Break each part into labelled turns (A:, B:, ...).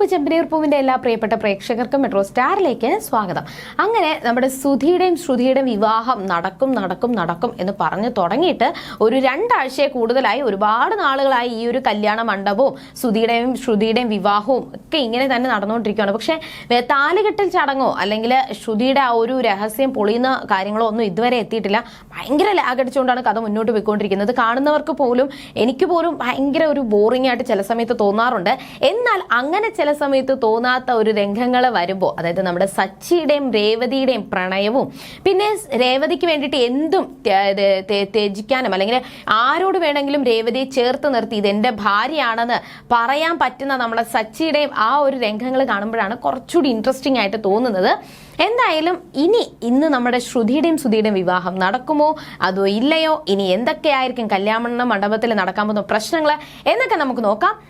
A: അപ്പോൾ ചെമ്പനീർ പൂവിന്റെ എല്ലാ പ്രിയപ്പെട്ട പ്രേക്ഷകർക്കും മെട്രോ സ്റ്റാറിലേക്ക് സ്വാഗതം. അങ്ങനെ നമ്മുടെ സുധിയുടെയും ശ്രുതിയുടെയും വിവാഹം നടക്കും നടക്കും നടക്കും എന്ന് പറഞ്ഞു തുടങ്ങിയിട്ട് ഒരു രണ്ടാഴ്ചയെ കൂടുതലായി ഒരുപാട് നാളുകളായി ഈ ഒരു കല്യാണ മണ്ഡപവും സുധിയുടെയും ശ്രുതിയുടെയും വിവാഹവും ഒക്കെ ഇങ്ങനെ തന്നെ നടന്നുകൊണ്ടിരിക്കുകയാണ്. പക്ഷേ താലികെട്ടൽ ചടങ്ങോ അല്ലെങ്കിൽ ശ്രുതിയുടെ ആ ഒരു രഹസ്യം പൊളിയുന്ന കാര്യങ്ങളോ ഒന്നും ഇതുവരെ എത്തിയിട്ടില്ല. ഭയങ്കര ലാഗടിച്ചുകൊണ്ടാണ് കഥ മുന്നോട്ട് പോയിക്കൊണ്ടിരിക്കുന്നത്. കാണുന്നവർക്ക് പോലും എനിക്ക് പോലും ഭയങ്കര ഒരു ബോറിംഗ് ആയിട്ട് ചില സമയത്ത് തോന്നാറുണ്ട്. എന്നാൽ അങ്ങനെ ചില സമയത്ത് തോന്നാത്ത ഒരു രംഗങ്ങൾ വരുമ്പോൾ അതായത് നമ്മുടെ സച്ചിയുടെയും രേവതിയുടെയും പ്രണയവും പിന്നെ രേവതിക്ക് വേണ്ടിയിട്ട് എന്തും ത്യ- ത്യജിക്കാനും അല്ലെങ്കിൽ ആരോട് വേണമെങ്കിലും രേവതിയെ ചേർത്ത് നിർത്തി ഇത് എന്റെ ഭാര്യയാണെന്ന് പറയാൻ പറ്റുന്ന നമ്മളെ സച്ചിയുടെയും ആ ഒരു രംഗങ്ങൾ കാണുമ്പോഴാണ് കുറച്ചുകൂടി ഇൻട്രസ്റ്റിംഗ് ആയിട്ട് തോന്നുന്നത്. എന്തായാലും ഇനി ഇന്ന് നമ്മുടെ ശ്രുതിയുടെയും സുധിയുടെയും വിവാഹം നടക്കുമോ? അതോ ഇല്ലയോ? ഇനി എന്തൊക്കെയായിരിക്കും കല്യാണ മണ്ഡപത്തിൽ നടക്കാൻ പോകുന്ന പ്രശ്നങ്ങൾ എന്നൊക്കെ നമുക്ക് നോക്കാം.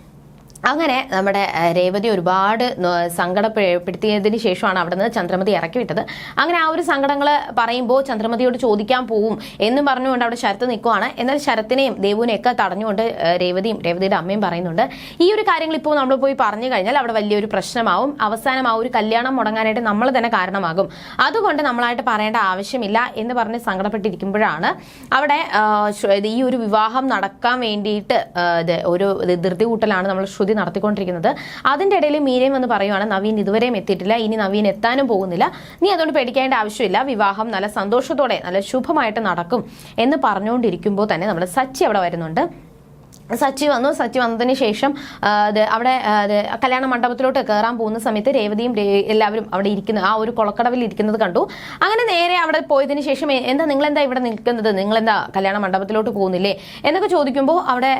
A: അങ്ങനെ നമ്മുടെ രേവതി ഒരുപാട് സങ്കടപ്പെടുത്തിയതിന് ശേഷമാണ് അവിടെ നിന്ന് ചന്ദ്രമതി ഇറക്കി വിട്ടത്. അങ്ങനെ ആ ഒരു സങ്കടങ്ങൾ പറയുമ്പോൾ ചന്ദ്രമതിയോട് ചോദിക്കാൻ പോവും എന്നും പറഞ്ഞുകൊണ്ട് അവിടെ ശരത്ത് നിൽക്കുവാണ്. എന്നാൽ ശരത്തിനെയും ദേവുവിനെയും ഒക്കെ തടഞ്ഞുകൊണ്ട് രേവതിയും രേവതിയുടെ അമ്മയും പറയുന്നുണ്ട് ഈ ഒരു കാര്യങ്ങൾ ഇപ്പോൾ നമ്മൾ പോയി പറഞ്ഞു കഴിഞ്ഞാൽ അവിടെ വലിയൊരു പ്രശ്നമാവും. അവസാനം ആ ഒരു കല്യാണം മുടങ്ങാനായിട്ട് നമ്മൾ തന്നെ കാരണമാകും. അതുകൊണ്ട് നമ്മളായിട്ട് പറയേണ്ട ആവശ്യമില്ല എന്ന് പറഞ്ഞ് സങ്കടപ്പെട്ടിരിക്കുമ്പോഴാണ് അവിടെ ഈ ഒരു വിവാഹം നടക്കാൻ വേണ്ടിയിട്ട് ഒരു ധൃതി കൂട്ടലാണ് നമ്മൾ ശ്രുതി നടത്തിക്കൊണ്ടിരിക്കുന്നത്. അതിന്റെ ഇടയിൽ മീരയും വന്ന് പറയുവാണ് നവീൻ ഇതുവരെയും എത്തിയിട്ടില്ല ഇനി നവീൻ എത്താനും പോകുന്നില്ല. നീ അതുകൊണ്ട് പേടിക്കേണ്ട ആവശ്യമില്ല. വിവാഹം നല്ല സന്തോഷത്തോടെ നല്ല ശുഭമായിട്ട് നടക്കും എന്ന് പറഞ്ഞുകൊണ്ടിരിക്കുമ്പോൾ തന്നെ നമ്മുടെ സച്ചി അവിടെ വരുന്നുണ്ട്. സച്ചി വന്നു സച്ചി വന്നതിന് ശേഷം അവിടെ കല്യാണ മണ്ഡപത്തിലോട്ട് കയറാൻ പോകുന്ന സമയത്ത് രേവതിയും എല്ലാവരും അവിടെ ഇരിക്കുന്ന ആ ഒരു കുളക്കടവിൽ ഇരിക്കുന്നത് കണ്ടു. അങ്ങനെ നേരെ അവിടെ പോയതിന് ശേഷം എന്താ നിങ്ങൾ എന്താ ഇവിടെ നിൽക്കുന്നത്? നിങ്ങൾ എന്താ കല്യാണ മണ്ഡപത്തിലോട്ട് പോകുന്നില്ലേ? എന്നൊക്കെ ചോദിക്കുമ്പോൾ അവിടെ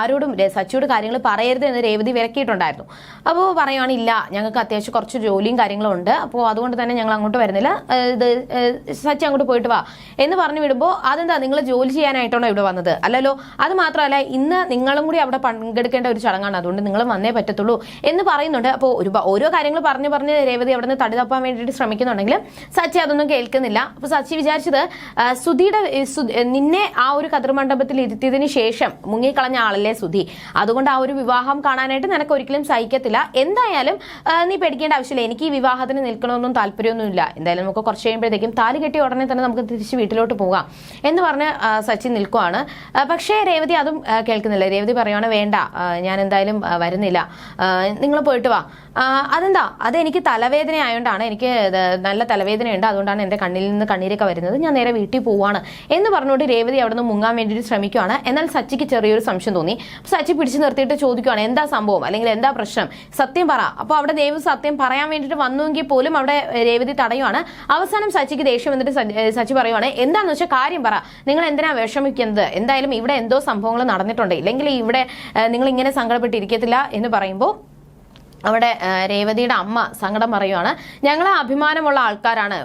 A: ആരോടും സച്ചിയോട് കാര്യങ്ങൾ പറയരുത് എന്ന് രേവതി വിലക്കിയിട്ടുണ്ടായിരുന്നു. അപ്പോൾ പറയുവാണ് ഇല്ല ഞങ്ങൾക്ക് അത്യാവശ്യം കുറച്ച് ജോലിയും കാര്യങ്ങളും ഉണ്ട്. അപ്പോൾ അതുകൊണ്ട് തന്നെ ഞങ്ങൾ അങ്ങോട്ട് വരുന്നില്ല. ഇത് സച്ചി അങ്ങോട്ട് പോയിട്ട് വാ. എന്ന് പറഞ്ഞു വിടുമ്പോൾ അതെന്താ നിങ്ങൾ ജോലി ചെയ്യാനായിട്ടാണോ ഇവിടെ വന്നത്? അല്ലല്ലോ അത് മാത്രമല്ല ഇന്ന് നിങ്ങളും കൂടി അവിടെ പങ്കെടുക്കേണ്ട ഒരു ചടങ്ങാണ്. അതുകൊണ്ട് നിങ്ങൾ വന്നേ പറ്റത്തുള്ളൂ എന്ന് പറയുന്നുണ്ട്. അപ്പോൾ ഒരു ഓരോ കാര്യങ്ങൾ പറഞ്ഞു പറഞ്ഞ് രേവതി അവിടെ നിന്ന് തടി തപ്പാൻ വേണ്ടിയിട്ട് ശ്രമിക്കുന്നുണ്ടെങ്കിൽ സച്ചി അതൊന്നും കേൾക്കുന്നില്ല. അപ്പോൾ സച്ചി വിചാരിച്ചത് സുധിയുടെ നിന്നെ ആ ഒരു കതിർമണ്ഡപത്തിൽ ഇരുത്തിയതിന് ശേഷം മുങ്ങിക്കളഞ്ഞ ആളല്ലേ സുധി? അതുകൊണ്ട് ആ ഒരു വിവാഹം കാണാനായിട്ട് നിനക്ക് ഒരിക്കലും സഹിക്കത്തില്ല. എന്തായാലും നീ പേടിക്കേണ്ട ആവശ്യമില്ല. എനിക്ക് ഈ വിവാഹത്തിന് നിൽക്കണമെന്നും താല്പര്യമൊന്നുമില്ല. എന്തായാലും നമുക്ക് കുറച്ച് കഴിയുമ്പോഴത്തേക്കും താലി കെട്ടിയ ഉടനെ തന്നെ നമുക്ക് തിരിച്ച് വീട്ടിലോട്ട് പോകാം എന്ന് പറഞ്ഞ് സച്ചി നിൽക്കുവാണ്. പക്ഷേ രേവതി അതും ആ, കേൾക്കുന്നില്ല രേവതി പറയുവാണ് വേണ്ട ഞാൻ എന്തായാലും വരുന്നില്ല. നിങ്ങൾ പോയിട്ട് വാ. അതെന്താ? അതെനിക്ക് തലവേദന ആയതുകൊണ്ടാണ് എനിക്ക് നല്ല തലവേദനയുണ്ട്. അതുകൊണ്ടാണ് എന്റെ കണ്ണിൽ നിന്ന് കണ്ണീരൊക്കെ വരുന്നത്. ഞാൻ നേരെ വീട്ടിൽ പോവാണ്. എന്ന് പറഞ്ഞുകൊണ്ട് രേവതി അവിടെ നിന്ന് മുങ്ങാൻ വേണ്ടിയിട്ട് ശ്രമിക്കുവാണ്. എന്നാൽ സച്ചിക്ക് ചെറിയൊരു സംശയം തോന്നി. സച്ചി പിടിച്ചു നിർത്തിയിട്ട് ചോദിക്കുവാണ് എന്താ സംഭവം? അല്ലെങ്കിൽ എന്താ പ്രശ്നം? സത്യം പറ. അപ്പോൾ അവിടെ ദേവ് സത്യം പറയാൻ വേണ്ടിയിട്ട് വന്നുവെങ്കിൽ പോലും അവിടെ രേവതി തടയുവാണ്. അവസാനം സച്ചിക്ക് ദേഷ്യം വന്നിട്ട് സച്ചി പറയുവാണ് എന്താണെന്ന് വെച്ചാൽ കാര്യം പറ. നിങ്ങൾ എന്തിനാ വിഷമിക്കുന്നത്? എന്തായാലും ഇവിടെ എന്തോ സംഭവങ്ങൾ നടന്നിട്ടുണ്ട് ഇല്ലെങ്കിൽ ഇവിടെ നിങ്ങൾ ഇങ്ങനെ സങ്കടപ്പെട്ടിരിക്കത്തില്ല എന്ന് പറയുമ്പോൾ അവിടെ രേവതിയുടെ അമ്മ സങ്കടം പറയുവാണ്. ഞങ്ങൾ അഭിമാനമുള്ള ആൾക്കാരാണ്.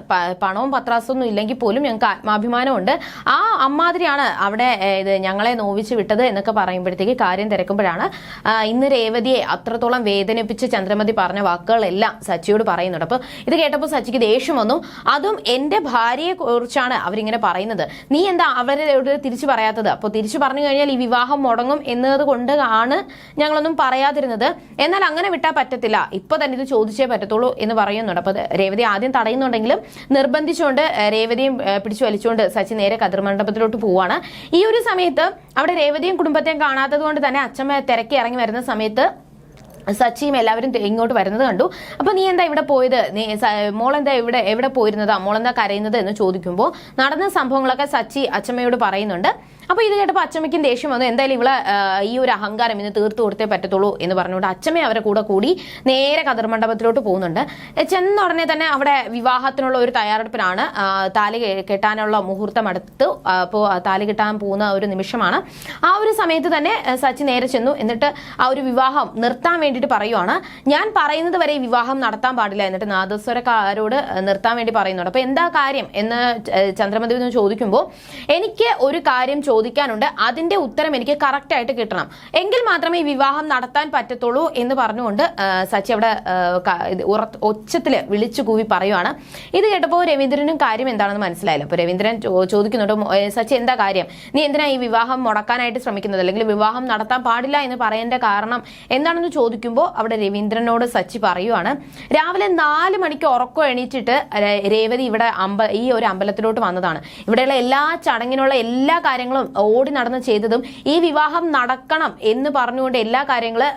A: പണവും പത്രാസൊന്നും ഇല്ലെങ്കിൽ പോലും ഞങ്ങൾക്ക് ആത്മാഭിമാനമുണ്ട്. ആ അമ്മാതിരിയാണ് അവിടെ ഇത് ഞങ്ങളെ നോവിച്ച് വിട്ടത് എന്നൊക്കെ പറയുമ്പോഴത്തേക്ക് കാര്യം തിരക്കുമ്പോഴാണ് ഇന്ന് രേവതിയെ അത്രത്തോളം വേദനിപ്പിച്ച് ചന്ദ്രമതി പറഞ്ഞ വാക്കുകളെല്ലാം സച്ചിയോട് പറയുന്നുണ്ട്. അപ്പോൾ ഇത് കേട്ടപ്പോൾ സച്ചിക്ക് ദേഷ്യം വന്നു. അതും എന്റെ ഭാര്യയെ കുറിച്ചാണ് അവരിങ്ങനെ പറയുന്നത്. നീ എന്താ അവരോട് തിരിച്ചു പറയാത്തത്? അപ്പോൾ തിരിച്ചു പറഞ്ഞു കഴിഞ്ഞാൽ ഈ വിവാഹം മുടങ്ങും എന്നത് കൊണ്ട് ആണ് ഞങ്ങളൊന്നും പറയാതിരുന്നത്. എന്നാൽ അങ്ങനെ വിട്ടാൽ പറ്റത്തില്ല. ഇപ്പൊ തന്നെ ഇത് ചോദിച്ചേ പറ്റത്തുള്ളൂ എന്ന് പറയുന്നുണ്ട്. അപ്പൊ രേവതി ആദ്യം തടയുന്നുണ്ടെങ്കിലും നിർബന്ധിച്ചുകൊണ്ട് രേവതിയും പിടിച്ചു വലിച്ചുകൊണ്ട് സച്ചിൻ നേരെ കതിർമണ്ഡപത്തിലോട്ട് പോവാണ്. ഈ ഒരു സമയത്ത് അവിടെ രേവതിയും കുടുംബത്തെയും കാണാത്തത് കൊണ്ട് തന്നെ അച്ഛമ്മ തിരക്കി ഇറങ്ങി വരുന്ന സമയത്ത് സച്ചിയും എല്ലാവരും ഇങ്ങോട്ട് വരുന്നത് കണ്ടു. അപ്പൊ നീ എന്താ ഇവിടെ പോയത്? നീ മോളെന്താ ഇവിടെ എവിടെ പോയിരുന്നതാ? മോളെന്താ കരയുന്നത് എന്ന് ചോദിക്കുമ്പോൾ നടന്ന സംഭവങ്ങളൊക്കെ സച്ചി അച്ഛമ്മയോട് പറയുന്നുണ്ട്. അപ്പൊ ഇത് കേട്ടപ്പോൾ അച്ചമ്മയ്ക്കും ദേഷ്യം വന്നു. എന്തായാലും ഇവളെ ഈ ഒരു അഹങ്കാരം ഇന്ന് തീർത്തു കൊടുത്തേ പറ്റത്തുള്ളൂ എന്ന് പറഞ്ഞുകൊണ്ട് അച്ചമ്മ അവരെ കൂടെ കൂടി നേരെ കതിർമണ്ഡപത്തിലോട്ട് പോകുന്നുണ്ട്. ചെന്ന ഉടനെ തന്നെ അവിടെ വിവാഹത്തിനുള്ള ഒരു തയ്യാറെടുപ്പിലാണ് താലി കെട്ടാനുള്ള മുഹൂർത്തം അടുത്ത് അപ്പോൾ താലി കെട്ടാൻ പോകുന്ന ഒരു നിമിഷമാണ്. ആ ഒരു സമയത്ത് തന്നെ സച്ചി നേരെ ചെന്നു. എന്നിട്ട് ആ ഒരു വിവാഹം നിർത്താൻ വേണ്ടി വേണ്ടിയിട്ട് പറയുവാണ്. ഞാൻ പറയുന്നത് വരെ വിവാഹം നടത്താൻ പാടില്ല എന്നിട്ട് നാദസ്വരക്കാരോട് നിർത്താൻ വേണ്ടി പറയുന്നുണ്ട്. അപ്പൊ എന്താ കാര്യം എന്ന് ചന്ദ്രമതി ചോദിക്കുമ്പോൾ എനിക്ക് ഒരു കാര്യം ചോദിക്കാനുണ്ട്. അതിന്റെ ഉത്തരം എനിക്ക് കറക്റ്റ് ആയിട്ട് കിട്ടണം. എങ്കിൽ മാത്രമേ ഈ വിവാഹം നടത്താൻ പറ്റത്തുള്ളൂ എന്ന് പറഞ്ഞുകൊണ്ട് സച്ചി അവിടെ ഒച്ചത്തിൽ വിളിച്ചു കൂവി പറയുവാണ്. ഇത് കേട്ടപ്പോൾ രവീന്ദ്രനും കാര്യം എന്താണെന്ന് മനസ്സിലായില്ല. അപ്പോൾ രവീന്ദ്രൻ ചോദിക്കുന്നുണ്ട് സച്ചി എന്താ കാര്യം? നീ എന്തിനാ ഈ വിവാഹം മുടക്കാനായിട്ട് ശ്രമിക്കുന്നത്? അല്ലെങ്കിൽ വിവാഹം നടത്താൻ പാടില്ല എന്ന് പറയേണ്ട കാരണം എന്താണെന്ന് ചോദിക്കുമ്പോൾ അവിടെ രവീന്ദ്രനോട് സച്ചി പറയുവാണ്. രാവിലെ നാല് മണിക്ക് ഉറക്കം എണീറ്റിട്ട് രേവതി ഇവിടെ അമ്പ ഈ ഒരു അമ്പലത്തിലോട്ട് വന്നതാണ്. ഇവിടെയുള്ള എല്ലാ ചടങ്ങിനുള്ള എല്ലാ കാര്യങ്ങളും ഓടി നടന്ന് ചെയ്തതും ഈ വിവാഹം നടക്കണം എന്ന് പറഞ്ഞുകൊണ്ട് എല്ലാ കാര്യങ്ങളും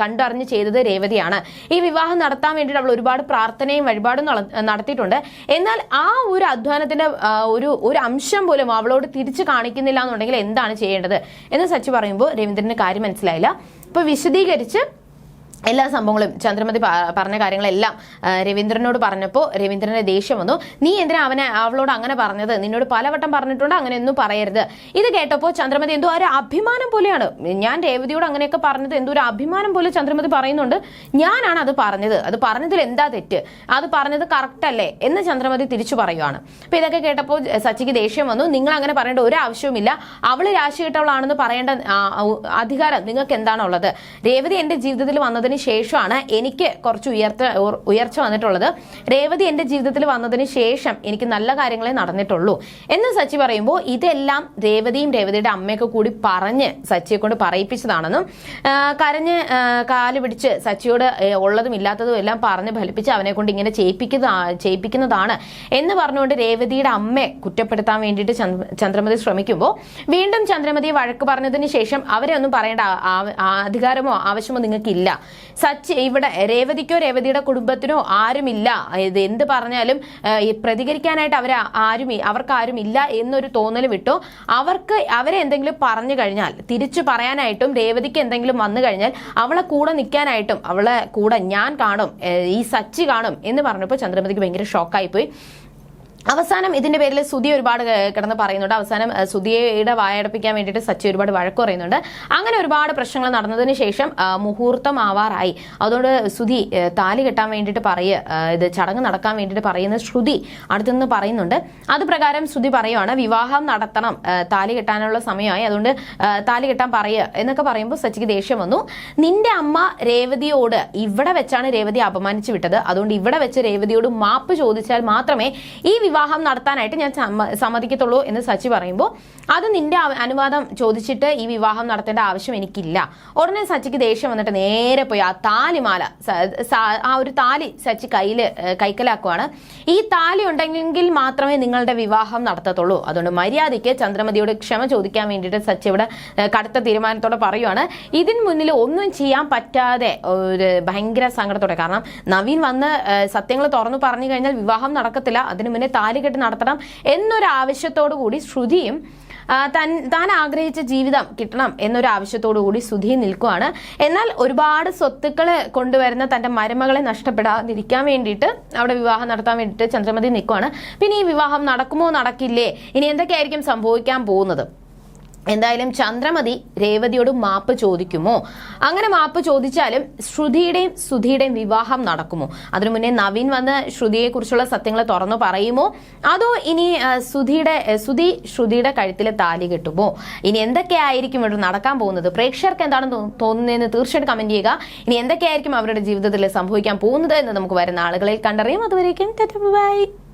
A: കണ്ടറിഞ്ഞ് ചെയ്തത് രേവതിയാണ്. ഈ വിവാഹം നടത്താൻ വേണ്ടിയിട്ട് അവൾ ഒരുപാട് പ്രാർത്ഥനയും വഴിപാടും നടത്തിയിട്ടുണ്ട്. എന്നാൽ ആ ഒരു അധ്വാനത്തിന്റെ ഒരു ഒരു അംശം പോലും അവളോട് തിരിച്ചു കാണിക്കുന്നില്ല എന്നുണ്ടെങ്കിൽ എന്താണ് ചെയ്യേണ്ടത്? എന്ന് സച്ചി പറയുമ്പോൾ രവീന്ദ്രന് കാര്യം മനസ്സിലായില്ല. അപ്പൊ വിശദീകരിച്ച് എല്ലാ സംഭവങ്ങളും ചന്ദ്രമതി പറഞ്ഞ കാര്യങ്ങളെല്ലാം രവീന്ദ്രനോട് പറഞ്ഞപ്പോൾ രവീന്ദ്രനെ ദേഷ്യം വന്നു. നീ എന്തിനാ അവനെ അവളോട് അങ്ങനെ പറഞ്ഞത്? നിന്നോട് പലവട്ടം പറഞ്ഞിട്ടുണ്ട് അങ്ങനെ അങ്ങനെയൊന്നും പറയരുത്. ഇത് കേട്ടപ്പോൾ ചന്ദ്രമതി എന്തോ ഒരു അഭിമാനം പോലെയാണ്. ഞാൻ രേവതിയോട് അങ്ങനെയൊക്കെ പറഞ്ഞത് എന്തോ ഒരു അഭിമാനം പോലെ ചന്ദ്രമതി പറയുന്നുണ്ട്. ഞാനാണ് അത് പറഞ്ഞത്. അത് പറഞ്ഞതിൽ എന്താ തെറ്റ്? അത് പറഞ്ഞത് കറക്റ്റ് അല്ലേ? എന്ന് ചന്ദ്രമതി തിരിച്ചു പറയുവാണ്. അപ്പൊ ഇതൊക്കെ കേട്ടപ്പോൾ സച്ചിക്ക് ദേഷ്യം വന്നു. നിങ്ങൾ അങ്ങനെ പറയേണ്ട ഒരു ആവശ്യവുമില്ല. അവൾ രാശി കിട്ടവളാണെന്ന് പറയേണ്ട അധികാരം നിങ്ങൾക്ക് എന്താണുള്ളത്? രേവതി എന്റെ ജീവിതത്തിൽ വന്നതിന് ശേഷമാണ് എനിക്ക് കുറച്ച് ഉയർച്ച ഉയർച്ച വന്നിട്ടുള്ളത്. രേവതി എന്റെ ജീവിതത്തിൽ വന്നതിന് ശേഷം എനിക്ക് നല്ല കാര്യങ്ങളെ നടന്നിട്ടുള്ളൂ. എന്ന് സച്ചി പറയുമ്പോൾ ഇതെല്ലാം രേവതിയും രേവതിയുടെ അമ്മയൊക്കെ കൂടി പറഞ്ഞ് സച്ചിയെ കൊണ്ട് പറയിപ്പിച്ചതാണെന്നും കരഞ്ഞ് കാൽ പിടിച്ച് സച്ചിയോട് ഉള്ളതും ഇല്ലാത്തതും എല്ലാം പറഞ്ഞ് ഫലിപ്പിച്ച് അവനെ കൊണ്ട് ഇങ്ങനെ ചെയ്യിപ്പിക്കുന്ന ചെയ്യിപ്പിക്കുന്നതാണ് എന്ന് പറഞ്ഞുകൊണ്ട് രേവതിയുടെ അമ്മയെ കുറ്റപ്പെടുത്താൻ വേണ്ടിയിട്ട് ചന്ദ്രമതി ശ്രമിക്കുമ്പോൾ വീണ്ടും ചന്ദ്രമതി വഴക്ക് പറഞ്ഞതിന് ശേഷം അവരെ ഒന്നും പറയേണ്ട അധികാരമോ ആവശ്യമോ നിങ്ങൾക്കില്ല. സച്ച് ഇവിടെ രേവതിക്കോ രേവതിയുടെ കുടുംബത്തിനോ ആരുമില്ല. ഇത് എന്ത് പറഞ്ഞാലും പ്രതികരിക്കാനായിട്ട് അവർ ആരും അവർക്ക് ആരും ഇല്ല എന്നൊരു തോന്നൽ വിട്ടു. അവർക്ക് അവരെ എന്തെങ്കിലും പറഞ്ഞു കഴിഞ്ഞാൽ തിരിച്ചു പറയാനായിട്ടും രേവതിക്ക് എന്തെങ്കിലും വന്നു കഴിഞ്ഞാൽ അവളെ കൂടെ നിൽക്കാനായിട്ടും അവളെ കൂടെ ഞാൻ കാണും ഈ സച്ചി കാണും എന്ന് പറഞ്ഞപ്പോൾ ചന്ദ്രമതിക്ക് ഭയങ്കര ഷോക്കായി പോയി അവസാനം ഇതിന്റെ പേരിൽ സുധി ഒരുപാട് കിടന്ന് പറയുന്നുണ്ട്. അവസാനം സുധിയുടെ വായടപ്പിക്കാൻ വേണ്ടിയിട്ട് സച്ചി ഒരുപാട് വഴക്ക് പറയുന്നുണ്ട്. അങ്ങനെ ഒരുപാട് പ്രശ്നങ്ങൾ നടന്നതിന് ശേഷം മുഹൂർത്തം ആവാറായി അതുകൊണ്ട് സുധി താലി കെട്ടാൻ വേണ്ടിയിട്ട് പറയുക ഇത് ചടങ്ങ് നടക്കാൻ വേണ്ടിയിട്ട് പറയുന്ന ശ്രുതി അടുത്തുനിന്ന് പറയുന്നുണ്ട്. അത് പ്രകാരം ശ്രുതി പറയുവാണ് വിവാഹം നടത്തണം. താലി കെട്ടാനുള്ള സമയമായി. അതുകൊണ്ട് താലി കെട്ടാൻ പറയുക എന്നൊക്കെ പറയുമ്പോൾ സച്ചിക്ക് ദേഷ്യം വന്നു. നിന്റെ അമ്മ രേവതിയോട് ഇവിടെ വെച്ചാണ് രേവതി അപമാനിച്ചു വിട്ടത്. അതുകൊണ്ട് ഇവിടെ വെച്ച് രേവതിയോട് മാപ്പ് ചോദിച്ചാൽ മാത്രമേ ഈ വിവാഹം നടത്താനായിട്ട് ഞാൻ സമ്മ- സമ്മതിക്കത്തുള്ളൂ എന്ന് സച്ചി പറയുമ്പോൾ അത് നിന്റെ അനുവാദം ചോദിച്ചിട്ട് ഈ വിവാഹം നടത്തേണ്ട ആവശ്യം എനിക്കില്ല. ഉടനെ സച്ചിക്ക് ദേഷ്യം വന്നിട്ട് നേരെ പോയി ആ താലിമാല ആ ഒരു താലി സച്ചി കയ്യിൽ കൈക്കലാക്കുവാണ്. ഈ താലി ഉണ്ടെങ്കിൽ മാത്രമേ നിങ്ങളുടെ വിവാഹം നടത്തത്തുള്ളൂ. അതുകൊണ്ട് മര്യാദയ്ക്ക് ചന്ദ്രമതിയോട് ക്ഷമ ചോദിക്കാൻ വേണ്ടിയിട്ട് സച്ചി ഇവിടെ കടുത്ത തീരുമാനത്തോടെ പറയുവാണ്. ഇതിന് മുന്നിൽ ഒന്നും ചെയ്യാൻ പറ്റാതെ ഒരു ഭയങ്കര സങ്കടത്തോടെ കാരണം നവീൻ വന്ന് സത്യങ്ങൾ തുറന്നു പറഞ്ഞു കഴിഞ്ഞാൽ വിവാഹം നടക്കത്തില്ല. അതിനു മുന്നേ താലി കെട്ട് നടത്തണം എന്നൊരു ആവശ്യത്തോടു കൂടി ശ്രുതിയും തൻ താൻ ആഗ്രഹിച്ച ജീവിതം കിട്ടണം എന്നൊരു ആവശ്യത്തോടു കൂടി സുധി നിൽക്കുകയാണ് എന്നാൽ ഒരുപാട് സ്വത്തുക്കൾ കൊണ്ടുവരുന്ന തന്റെ മരുമകളെ നഷ്ടപ്പെടാതിരിക്കാൻ വേണ്ടിയിട്ട് അവിടെ വിവാഹം നടത്താൻ വേണ്ടിയിട്ട് ചന്ദ്രമതി നിൽക്കുകയാണ് പിന്നെ ഈ വിവാഹം നടക്കുമോ നടക്കില്ലേ? ഇനി എന്തൊക്കെയായിരിക്കും സംഭവിക്കാൻ പോകുന്നത്? എന്തായാലും ചന്ദ്രമതി രേവതിയോട് മാപ്പ് ചോദിക്കുമോ? അങ്ങനെ മാപ്പ് ചോദിച്ചാലും ശ്രുതിയുടെയും സുധിയുടെയും വിവാഹം നടക്കുമോ? അതിനു മുന്നേ നവീൻ വന്ന് ശ്രുതിയെ കുറിച്ചുള്ള സത്യങ്ങൾ തുറന്നു പറയുമോ? അതോ ഇനി സുധിയുടെ സുധി ശ്രുതിയുടെ കഴുത്തിൽ താലി കെട്ടുമോ? ഇനി എന്തൊക്കെയായിരിക്കും ഇവിടെ നടക്കാൻ പോകുന്നത്? പ്രേക്ഷകർക്ക് എന്താണ് തോന്നുന്നതെന്ന് തീർച്ചയായിട്ടും കമന്റ് ചെയ്യുക. ഇനി എന്തൊക്കെയായിരിക്കും അവരുടെ ജീവിതത്തിൽ സംഭവിക്കാൻ പോകുന്നത് എന്ന് നമുക്ക് വരുന്ന ആളുകളിൽ കണ്ടറിയും. അതുവരേക്കും ബൈ.